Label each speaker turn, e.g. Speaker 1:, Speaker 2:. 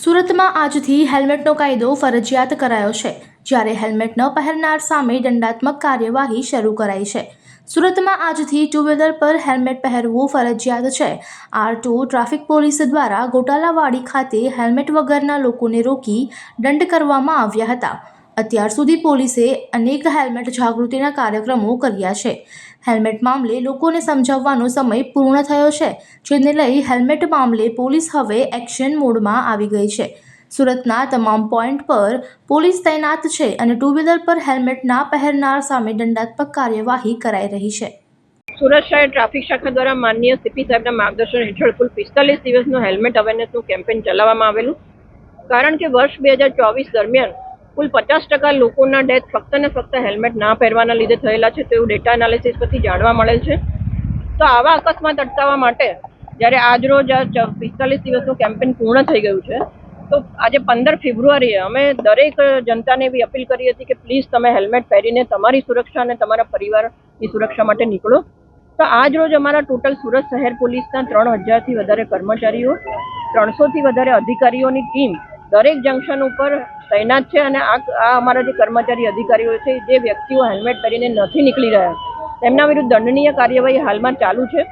Speaker 1: સુરતમાં આજથી હેલ્મેટનો કાયદો ફરજિયાત કરાયો છે. જ્યારે હેલ્મેટ ન પહેરનાર સામે દંડાત્મક કાર્યવાહી શરૂ કરાઈ છે. સુરતમાં આજથી ટુ વ્હીલર પર હેલ્મેટ પહેરવું ફરજિયાત છે. આર ટુ ટ્રાફિક પોલીસ દ્વારા ગોટાલાવાડી ખાતે હેલ્મેટ વગરના લોકોને રોકી દંડ કરવામાં આવ્યા હતા. અત્યાર સુધી પોલીસે અનેક હેલ્મેટ જાગૃતિના કાર્યક્રમો કર્યા છે. હેલ્મેટ મામલે લોકોને સમજાવવાનો સમય પૂર્ણ થયો છે, જેને લઈ હેલ્મેટ મામલે પોલીસ હવે એક્શન મોડમાં આવી ગઈ છે. સુરતના તમામ પોઈન્ટ પર પોલીસ તૈનાત છે અને ટુ વ્હીલર પર હેલ્મેટ ના પહેરનાર સામે દંડાત્મક કાર્યવાહી કરાઈ રહી છે.
Speaker 2: સુરત શહેર ટ્રાફિક શાખા દ્વારા માનનીય સીપી સાહેબના માર્ગદર્શન હેઠળ કુલ પિસ્તાલીસ દિવસનું હેલ્મેટ અવેરનેસનું કેમ્પેન ચલાવવામાં આવેલું. કારણ કે વર્ષ બે હજાર ચોવીસ દરમિયાન કુલ પચાસ ટકા લોકોના ડેથ ફક્ત ને ફક્ત હેલ્મેટ ના પહેરવાના લીધે થયેલા છે, તેવું ડેટા એનાલિસિસ પરથી જાણવા મળેલ છે. તો આવા અકસ્માત અટકાવવા માટે જ્યારે આજરોજ આ પિસ્તાલીસ દિવસનું કેમ્પેન પૂર્ણ થઈ ગયું છે, તો આજે પંદર ફેબ્રુઆરીએ અમે દરેક જનતાને એવી અપીલ કરી હતી કે પ્લીઝ તમે હેલ્મેટ પહેરીને તમારી સુરક્ષા અને તમારા પરિવારની સુરક્ષા માટે નીકળો. તો આજ રોજ અમારા ટોટલ સુરત શહેર પોલીસના ત્રણ હજારથી વધારે કર્મચારીઓ, ત્રણસોથી વધારે અધિકારીઓની ટીમ દરેક જંકશન ઉપર તૈનાત છે અને આ આ અમારા જે કર્મચારી અધિકારીઓ છે, જે વ્યક્તિઓ હેલ્મેટ પહેરીને નથી નીકળી રહ્યા, તેમના વિરુદ્ધ દંડનીય કાર્યવાહી હાલમાં ચાલુ છે.